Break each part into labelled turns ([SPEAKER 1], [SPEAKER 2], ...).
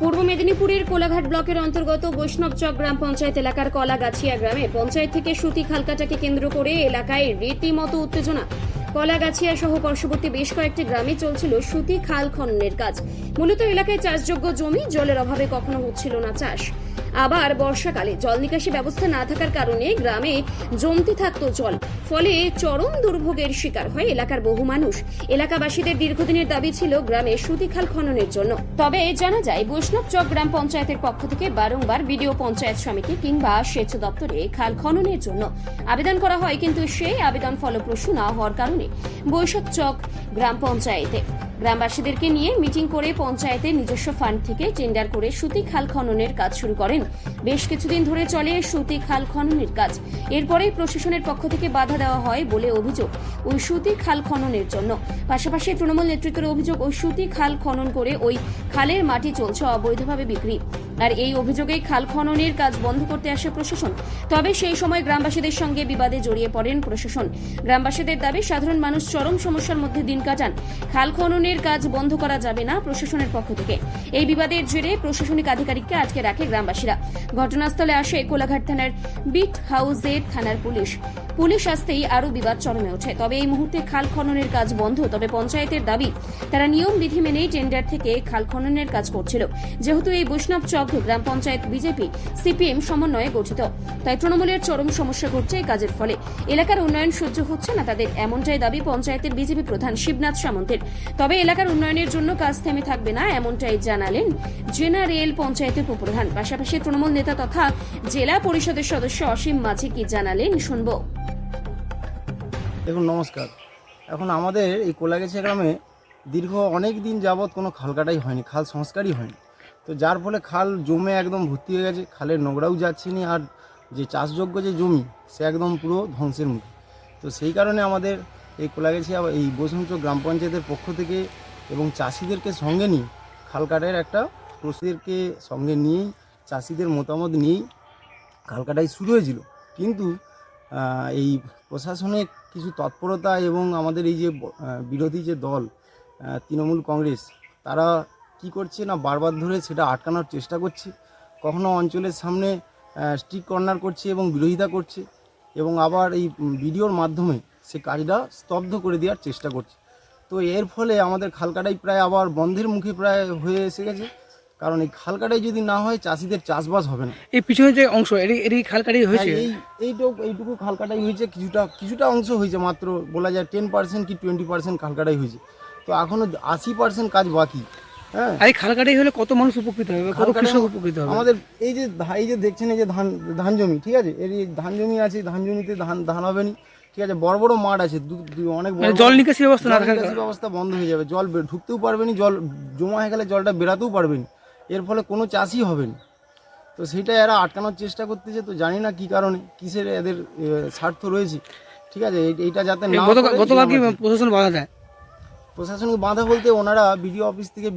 [SPEAKER 1] পূর্ব মেদিনীপুরের কোলাঘাট ব্লকের অন্তর্গত বৈষ্ণবচক গ্রাম পঞ্চায়েত এলাকার কলাগাছিয়া গ্রামে পঞ্চায়েত থেকে সুতি খালকাটাকে কেন্দ্র করে এলাকায় রীতিমতো উত্তেজনা। কলাগাছিয়া সহ পার্শ্ববর্তী বেশ কয়েকটি গ্রামে চলছিল সুতি খাল খননের কাজ। মূলত এলাকায় চাষযোগ্য জমি, জলের অভাবে কখনো হচ্ছিল না চাষ। আবার বর্ষাকালে জল নিকাশি ব্যবস্থা না থাকার কারণে গ্রামে জমতে থাকতো জল। ফলে চরম দুর্ভোগের শিকার হয় এলাকার বহু মানুষ। এলাকাবাসীদের দীর্ঘদিনের দাবি ছিল গ্রামে সুতিখাল খননের জন্য। তবে জানা যায়, বৈষ্ণব চক গ্রাম পঞ্চায়েতের পক্ষ থেকে বারংবার বিডিও পঞ্চায়েত সমিতি কিংবা সেচ দপ্তরে খাল খননের জন্য আবেদন করা হয়, কিন্তু সেই আবেদন ফলপ্রসূ না হওয়ার কারণে বৈশাখ চক গ্রাম পঞ্চায়েতে গ্রামবাসীদেরকে নিয়ে মিটিং করে পঞ্চায়েতের নিজস্ব ফান্ড থেকে টেন্ডার করে সুতি খাল খননের কাজ শুরু করেন। বেশ কিছুদিন ধরে চলে সুতি খাল খননের কাজ। এরপরেই প্রশাসনের পক্ষ থেকে বাধা দেওয়া হয় বলে অভিযোগ ওই সুতি খাল খননের জন্য। পাশাপাশি তৃণমূল নেতৃত্বের অভিযোগ ওই সুতি খাল খনন করে ওই খালের মাটি চলছে অবৈধভাবে বিক্রি। আর এই অভিযোগে খাল খননের কাজ বন্ধ করতে আসে প্রশাসন। তবে সেই সময় গ্রামবাসীদের সঙ্গে বিবাদে জড়িয়ে পড়েন প্রশাসন। গ্রামবাসীদের দাবি, সাধারণ মানুষ চরম সমস্যার মধ্যে দিন কাটান। খাল খননের কাজ বন্ধ করা যাবে না প্রশাসনের পক্ষ থেকে। এই বিবাদের জেরে প্রশাসনিক আধিকারিককে আটকে রাখে গ্রামবাসীরা। ঘটনাস্থলে আসে কোলাঘাট থানার বিট হাউসের থানার পুলিশ। পুলিশ আসতেই আরও বিবাদ চরমে ওঠে। তবে এই মুহূর্তে খাল খননের কাজ বন্ধ। তবে পঞ্চায়েতের দাবি, তারা নিয়ম বিধি মেনেই টেন্ডার থেকে খাল খননের কাজ করছিল। যেহেতু এই বৈষ্ণব চক গ্রাম পঞ্চায়েত বিজেপি, সিপিএম সমন্বয়ে গঠিত। তাই তৃণমূলের চরম সমস্যা ঘটছে এই কাজের ফলে। এলাকার উন্নয়ন সহ্য হচ্ছে না তাদের, এমনটাই দাবি পঞ্চায়েতের বিজেপি প্রধান শিবনাথ সামন্তের। তবে এলাকার উন্নয়নের জন্য কাজ থেমে থাকবে না, এমনটাই জানালেন জেনারেল পঞ্চায়েতের উপপ্রধান। পাশাপাশি তৃণমূল নেতা তথা জেলা পরিষদের সদস্য অসীম মাঝি কি জানালেন, শুনব।
[SPEAKER 2] দেখুন, নমস্কার। এখন আমাদের এই কোলাগেছিয়া গ্রামে দীর্ঘ অনেক দিন যাবৎ কোনো খাল কাটাই হয়নি, খাল সংস্কারই হয়নি। তো যার ফলে খাল জমে একদম ভর্তি হয়ে গেছে, খালের নোংরাও যাচ্ছে না, আর যে চাষযোগ্য যে জমি, সে একদম পুরো ধ্বংসের মুখে। তো সেই কারণে আমাদের এই কোলাগেছিয়া এই বসুঞ্চ গ্রাম পঞ্চায়েতের পক্ষ থেকে এবং চাষিদেরকে সঙ্গে নিয়ে খাল কাটার একটা প্রসেসকে সঙ্গে নিয়েই, চাষিদের মতামত নিয়েই খাল কাটাই শুরু হয়েছিল। কিন্তু এই প্রশাসনের কিছু তৎপরতা এবং আমাদের এই যে বিরোধী যে দল তৃণমূল কংগ্রেস, তারা কি করছে না বারবার ধরে সেটা আটকানোর চেষ্টা করছে কখনো অঞ্চলের সামনে স্ট্রিক কর্নার করছে এবং বিরোধিতা করছে এবং আবার এই ভিডিওর মাধ্যমে সে কাজটা স্তব্ধ করে দেওয়ার চেষ্টা করছে। তো এর ফলে আমাদের খালকাটাই প্রায় আবার বন্ধের মুখে প্রায় হয়ে এসে গেছে। কারণ এই খালকাটাই যদি না হয় চাষিদের চাষবাস হবে না।
[SPEAKER 3] এই পিছনে যে অংশ এরই এরই খালকারি হয়েছে?
[SPEAKER 2] হ্যাঁ, এই এইটুকু এইটুকু খালকাটাই হয়েছে কিছুটা কিছুটা অংশ হয়েছে মাত্র বলা যায় টেন পার্সেন্ট কি টোয়েন্টি পার্সেন্ট খালকাটাই হয়েছে। তো এখনও আশি পার্সেন্ট কাজ বাকি। হ্যাঁ।
[SPEAKER 3] এই খালকারি হলে কত মানুষ উপকৃত হবে কত কৃষক উপকৃত হবে?
[SPEAKER 2] আমাদের এই যে এই যে দেখছেন এই যে ধান ধান জমি ঠিক আছে? এর ধান জমি আছে ধান জমিতে ধান ধান হবে না ঠিক আছে? বড় বড় মাঠ আছে অনেক
[SPEAKER 3] মানে জল নিকাশি ব্যবস্থা না থাকার
[SPEAKER 2] ব্যবস্থা বন্ধ হয়ে যাবে জল ঢুকতেও পারবে না জল জমা হয়ে গেলে জলটা বেরাতেও পারবে না। এর ফলে কোনো চাষই হবে না। তো সেটা এরা আটকানোর চেষ্টা করতেছে তো জানি না কি কারণে কিসের এদের স্বার্থ রয়েছে ঠিক আছে? এই- এইটা যাতে না
[SPEAKER 3] গতকাল কি প্রশাসন বাধা দেয়?
[SPEAKER 2] প্রশাসনিক বাধা বলতে ওনারা বিডিও অফিস থেকে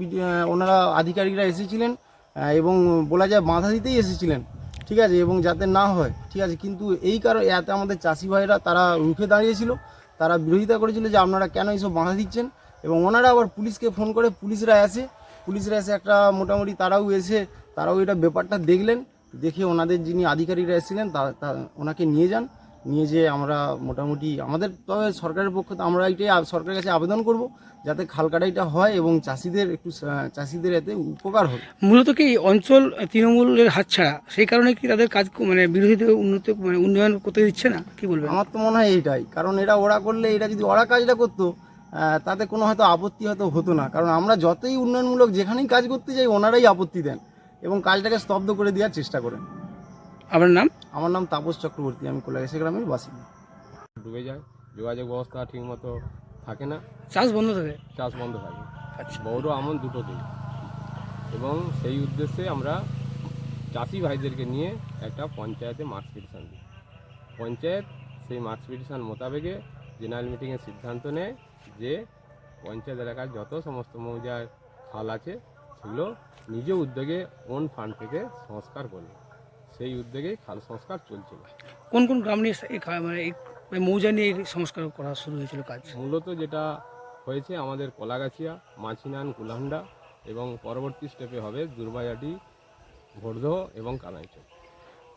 [SPEAKER 2] ওনারা আধিকারিকরা এসেছিলেন এবং বলা যায় বাধা দিতেই এসেছিলেন, ঠিক আছে, এবং যাতে না হয়, ঠিক আছে, কিন্তু এই কারণে এতে আমাদের চাষি ভাইরা তারা রুখে দাঁড়িয়েছিল, তারা বিরোধিতা করেছিল যে আপনারা কেন এইসব বাধা দিচ্ছেন, এবং ওনারা আবার পুলিশকে ফোন করে পুলিশরা আসে পুলিশরা এসে একটা মোটামুটি তারাও এসে, তারাও এটা ব্যাপারটা দেখলেন, দেখে ওনাদের যিনি আধিকারিকরা এসেছিলেন তা- ওনাকে নিয়ে যান নিয়ে যে আমরা মোটামুটি আমাদের তবে সরকারের পক্ষ থেকে আমরা এটাই সরকারের কাছে আবেদন করব যাতে খাল কাটাইটা হয় এবং চাষিদের একটু চাষিদের এতে উপকার হবে
[SPEAKER 3] মূলত কি অঞ্চল তৃণমূলের হাতছাড়া সেই কারণে কি তাদের কাজ মানে বিরোধীদের উন্নত মানে উন্নয়ন করতে দিচ্ছে না? কি বলবে
[SPEAKER 2] আমার তো মনে হয় এইটাই কারণ এরা ওরা করলে এটা যদি ওরা কাজটা করতো তাতে কোনো হয়তো আপত্তি হয়তো হতো না। কারণ আমরা যতই উন্নয়নমূলক যেখানেই কাজ করতে যাই ওনারাই আপত্তি দেন এবং কাজটাকে স্তব্ধ করে দেওয়ার চেষ্টা করেন।
[SPEAKER 3] আপনার নাম?
[SPEAKER 2] আমার নাম তাপস চক্রবর্তী আমি কোলাগেছে গ্রামের বাসিন্দা।
[SPEAKER 4] ডুবে যায় যোগাযোগ ব্যবস্থা ঠিকমতো থাকে না।
[SPEAKER 3] চাষ বন্ধ থাকে?
[SPEAKER 4] চাষ বন্ধ থাকে।
[SPEAKER 3] আচ্ছা।
[SPEAKER 4] বড় আমন দুটোতেই এবং সেই উদ্দেশ্যে আমরা চাষি ভাইদেরকে নিয়ে একটা পঞ্চায়েতে মার্কস পিটিশন দিই। পঞ্চায়েত সেই মার্কস পিটিশন মোতাবেকে জেনারেল মিটিংয়ের সিদ্ধান্ত নেয় যে পঞ্চায়েত এলাকার যত সমস্ত মৌজার খাল আছে সেগুলো নিজ উদ্যোগে ওন ফান্ড থেকে সংস্কার করবে। সেই উদ্যোগে খাল সংস্কার চলছিল
[SPEAKER 3] কোন কোন গ্রাম নিয়ে এই খা- মানে এই মৌজা নিয়ে এই সংস্কার করা শুরু হয়েছিল কাজ?
[SPEAKER 4] মূলত যেটা হয়েছে আমাদের কলাগাছিয়া মাছিনান কুলান্ডা এবং পরবর্তী স্টেপে হবে দুর্বাজাটি ভোরদহ এবং কানাইচক।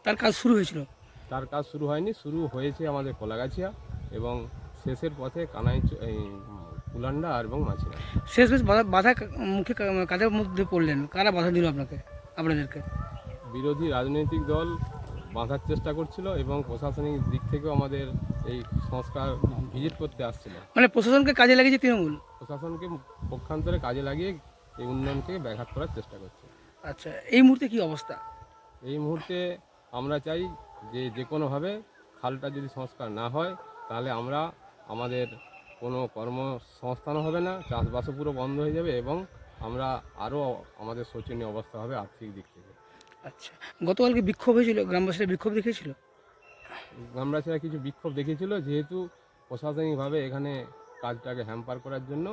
[SPEAKER 3] তার কাজ শুরু হয়েছিল?
[SPEAKER 4] তার কাজ শুরু হয়নি শুরু হয়েছে আমাদের কলাগাছিয়া এবং শেষের পথে কানাইচ এই কুলান্ডা আর এবং মাছিনান।
[SPEAKER 3] শেষ বেশ বাধা বাধা কা- মুখে কা- কাদের মধ্যে পড়লেন? কারা বাধা দিল আপনাকে আপনাদেরকে?
[SPEAKER 4] বিরোধী রাজনৈতিক দল বাঁধার চেষ্টা করছিল এবং প্রশাসনিক দিক থেকেও আমাদের এই সংস্কার ভিজিট করতে আসছিল।
[SPEAKER 3] মানে প্রশাসনকে কাজে লাগিয়েছে তৃণমূল?
[SPEAKER 4] প্রশাসনকে পক্ষান্তরে কাজে লাগিয়ে এই উন্নয়নকে ব্যাঘাত করার চেষ্টা করছে।
[SPEAKER 3] আচ্ছা এই মুহূর্তে কি অবস্থা?
[SPEAKER 4] এই মুহূর্তে আমরা চাই যে যে কোনোভাবে খালটা যদি সংস্কার না হয় তাহলে আমরা আমাদের কোনো কর্মসংস্থানও হবে না চাষবাসও পুরো বন্ধ হয়ে যাবে এবং আমরা আরও আমাদের শোচনীয় অবস্থা হবে আর্থিক দিক থেকে।
[SPEAKER 3] আচ্ছা গতকালকে বিক্ষোভ হয়েছিল গ্রামবাসীরা বিক্ষোভ দেখিয়েছিল?
[SPEAKER 4] গ্রামবাসীরা কিছু বিক্ষোভ দেখেছিল যেহেতু প্রশাসনিকভাবে এখানে কাজটাকে হ্যাম্পার করার জন্য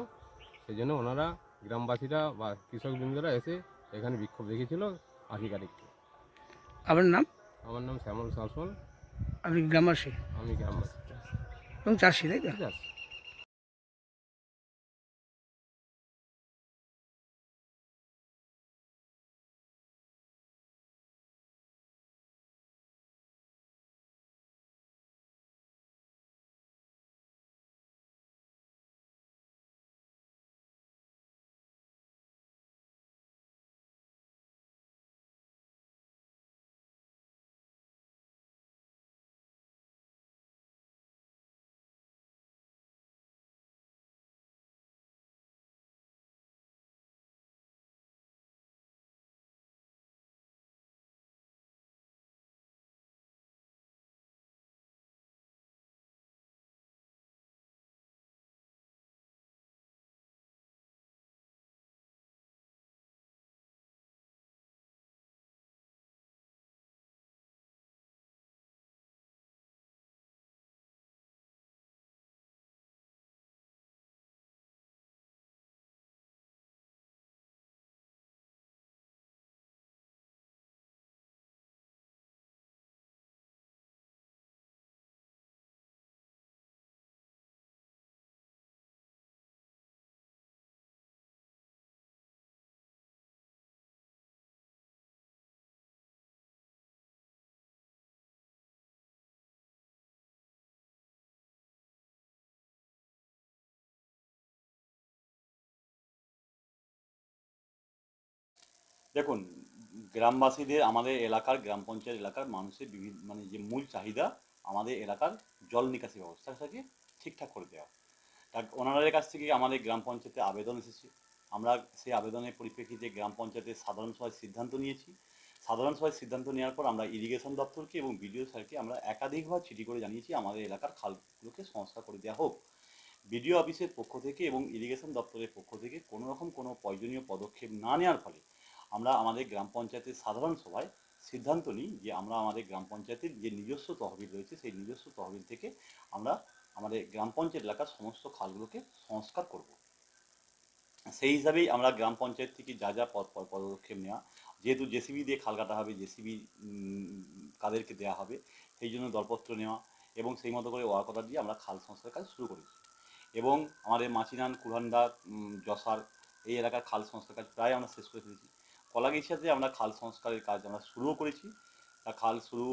[SPEAKER 4] সেই জন্য ওনারা গ্রামবাসীরা বা কৃষকবৃন্দরা এসে এখানে বিক্ষোভ দেখেছিল আধিকারিককে।
[SPEAKER 3] আপনার নাম?
[SPEAKER 4] আমার নাম শ্যামল শাসন
[SPEAKER 3] আপনি গ্রামবাসী?
[SPEAKER 4] আমি গ্রামবাসী।
[SPEAKER 3] এবং চাষি তাই তো?
[SPEAKER 5] দেখুন, গ্রামবাসীদের, আমাদের এলাকার, গ্রাম পঞ্চায়েত এলাকার মানুষের বিভিন্ন মানে যে মূল চাহিদা আমাদের এলাকার জল নিকাশি ব্যবস্থাটাকে ঠিকঠাক করে দেওয়া। তা ওনাদের কাছ থেকে আমাদের গ্রাম পঞ্চায়েতে আবেদন এসেছে। আমরা সেই আবেদনের পরিপ্রেক্ষিতে গ্রাম পঞ্চায়েতের সাধারণ সভায় সিদ্ধান্ত নিয়েছি। সাধারণ সভায় সিদ্ধান্ত নেওয়ার পর আমরা ইরিগেশন দপ্তরকে এবং বিডিও স্যারকে আমরা একাধিকবার চিঠি করে জানিয়েছি, আমাদের এলাকার খালগুলোকে সংস্কার করে দেওয়া হোক। বিডিও অফিসের পক্ষ থেকে এবং ইরিগেশন দপ্তরের পক্ষ থেকে কোনো রকম কোনো প্রয়োজনীয় পদক্ষেপ না নেওয়ার ফলে আমরা আমাদের গ্রাম পঞ্চায়েতের সাধারণ সভায় সিদ্ধান্ত নিই যে আমরা আমাদের গ্রাম পঞ্চায়েতের যে নিজস্ব তহবিল রয়েছে, সেই নিজস্ব তহবিল থেকে আমরা আমাদের গ্রাম পঞ্চায়েত এলাকার সমস্ত খালগুলোকে সংস্কার করব। সেই হিসাবেই আমরা গ্রাম পঞ্চায়েত থেকে যা যা পদ পদ- পদক্ষেপ নেওয়া, যেহেতু জেসিবি দিয়ে খাল কাটা হবে, জেসিবি কাদেরকে দেওয়া হবে, সেই জন্য দরপত্র নেওয়া এবং সেই মতো করে ওয়াকতা দিয়ে আমরা খাল সংস্কার কাজ শুরু করেছি। এবং আমাদের মাছিনান কুরহান্ডা জসার এই এলাকার খাল সংস্কার কাজ প্রায় আমরা শেষ করে ফেলেছি। কলাগেছিয়াতে আমরা খাল সংস্কারের কাজ আমরা শুরুও করেছি। তা খাল শুরু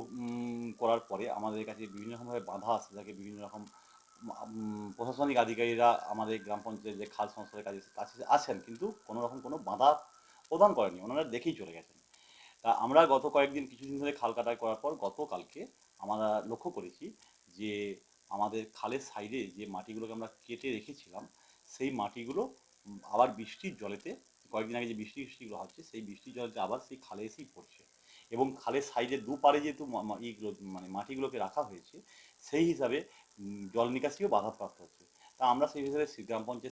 [SPEAKER 5] করার পরে আমাদের কাছে বিভিন্ন রকমভাবে বাধা আসতে থাকে বিভিন্ন রকম প্রশাসনিক আধিকারিকরা আমাদের গ্রাম পঞ্চায়েত যে খাল সংস্কারের কাজে কাছে আছেন, কিন্তু কোনো রকম কোনো বাধা প্রদান করেনি ওনারা দেখেই চলে গেছেন। তা আমরা গত কয়েকদিন, কিছুদিন ধরে খাল কাটাই করার পর গতকালকে আমরা লক্ষ্য করেছি যে আমাদের খালের সাইডে যে মাটিগুলোকে আমরা কেটে রেখেছিলাম, সেই মাটিগুলো আবার বৃষ্টির জলেতে কয়েকদিন আগে যে বৃষ্টি বৃষ্টিগুলো হচ্ছে, সেই বৃষ্টির জলটা আবার সেই খালে এসেই পড়ছে। এবং খালের সাইডে দুপারে যেহেতু ইগুলো মানে মাটিগুলোকে রাখা হয়েছে, সেই হিসাবে জল নিকাশিও বাধাপ্রাপ্ত হচ্ছে। তা আমরা সেই হিসাবে গ্রাম পঞ্চায়েত